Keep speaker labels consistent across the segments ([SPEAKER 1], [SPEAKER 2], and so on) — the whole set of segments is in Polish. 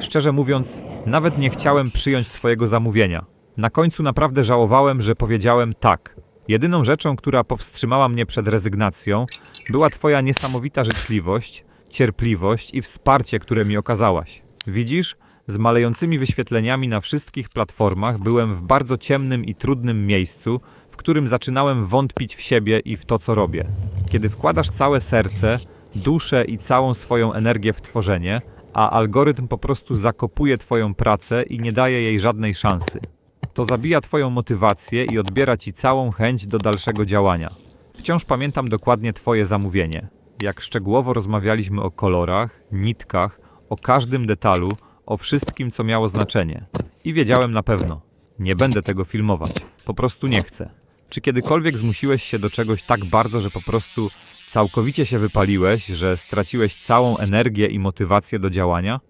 [SPEAKER 1] Szczerze mówiąc, nawet nie chciałem przyjąć Twojego zamówienia. Na końcu naprawdę żałowałem, że powiedziałem tak. Jedyną rzeczą, która powstrzymała mnie przed rezygnacją, była Twoja niesamowita życzliwość, cierpliwość i wsparcie, które mi okazałaś. Widzisz, z malejącymi wyświetleniami na wszystkich platformach byłem w bardzo ciemnym i trudnym miejscu, w którym zaczynałem wątpić w siebie i w to, co robię. Kiedy wkładasz całe serce, duszę i całą swoją energię w tworzenie, a algorytm po prostu zakopuje Twoją pracę i nie daje jej żadnej szansy. To zabija Twoją motywację i odbiera Ci całą chęć do dalszego działania. Wciąż pamiętam dokładnie Twoje zamówienie. Jak szczegółowo rozmawialiśmy o kolorach, nitkach, o każdym detalu, o wszystkim, co miało znaczenie. I wiedziałem na pewno, nie będę tego filmować. Po prostu nie chcę. Czy kiedykolwiek zmusiłeś się do czegoś tak bardzo, że po prostu całkowicie się wypaliłeś, że straciłeś całą energię i motywację do działania?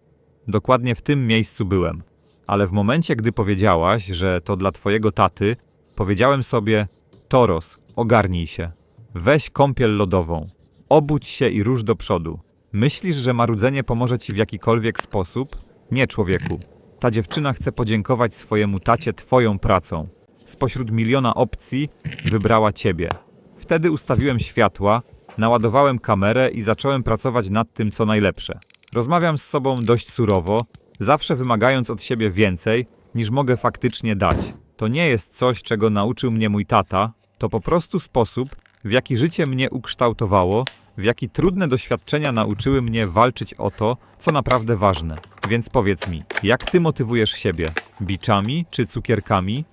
[SPEAKER 1] Dokładnie w tym miejscu byłem. Ale w momencie, gdy powiedziałaś, że to dla twojego taty, powiedziałem sobie: Toros, ogarnij się. Weź kąpiel lodową. Obudź się i rusz do przodu. Myślisz, że marudzenie pomoże ci w jakikolwiek sposób? Nie, człowieku. Ta dziewczyna chce podziękować swojemu tacie twoją pracą. Spośród miliona opcji wybrała ciebie. Wtedy ustawiłem światła, naładowałem kamerę i zacząłem pracować nad tym, co najlepsze. Rozmawiam z sobą dość surowo, zawsze wymagając od siebie więcej, niż mogę faktycznie dać. To nie jest coś, czego nauczył mnie mój tata, to po prostu sposób, w jaki życie mnie ukształtowało, w jaki trudne doświadczenia nauczyły mnie walczyć o to, co naprawdę ważne. Więc powiedz mi, jak ty motywujesz siebie? Biczami czy cukierkami?